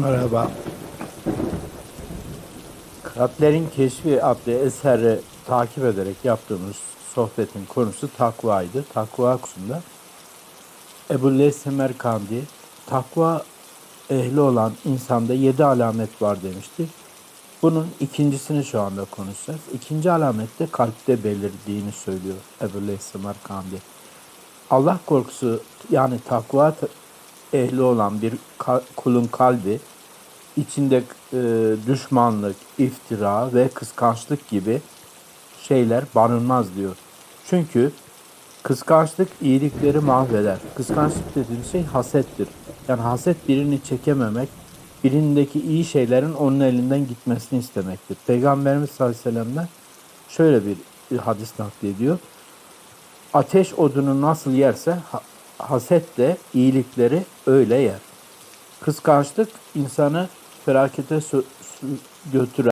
Merhaba. Kalplerin Keşfi adlı eseri takip ederek yaptığımız sohbetin konusu takvaydı. Takva konusunda Ebu Leys Semerkandi takva ehli olan insanda yedi alamet var demişti. Bunun ikincisini şu anda konuşacağız. İkinci alamet de kalpte belirdiğini söylüyor Ebu Leys Semerkandi. Allah korkusu yani takva ehli olan bir kulun kalbi içinde e, düşmanlık, iftira ve kıskançlık gibi şeyler barınmaz diyor. Çünkü kıskançlık iyilikleri mahveder. Kıskançlık dediğim şey hasettir. Yani haset birini çekememek, birindeki iyi şeylerin onun elinden gitmesini istemektir. Peygamberimiz sallallahu aleyhi ve sellem'den şöyle bir hadis naklediyor. Ateş odunu nasıl yerse ha- haset de iyilikleri öyle yer. Kıskançlık insanı felakete götüren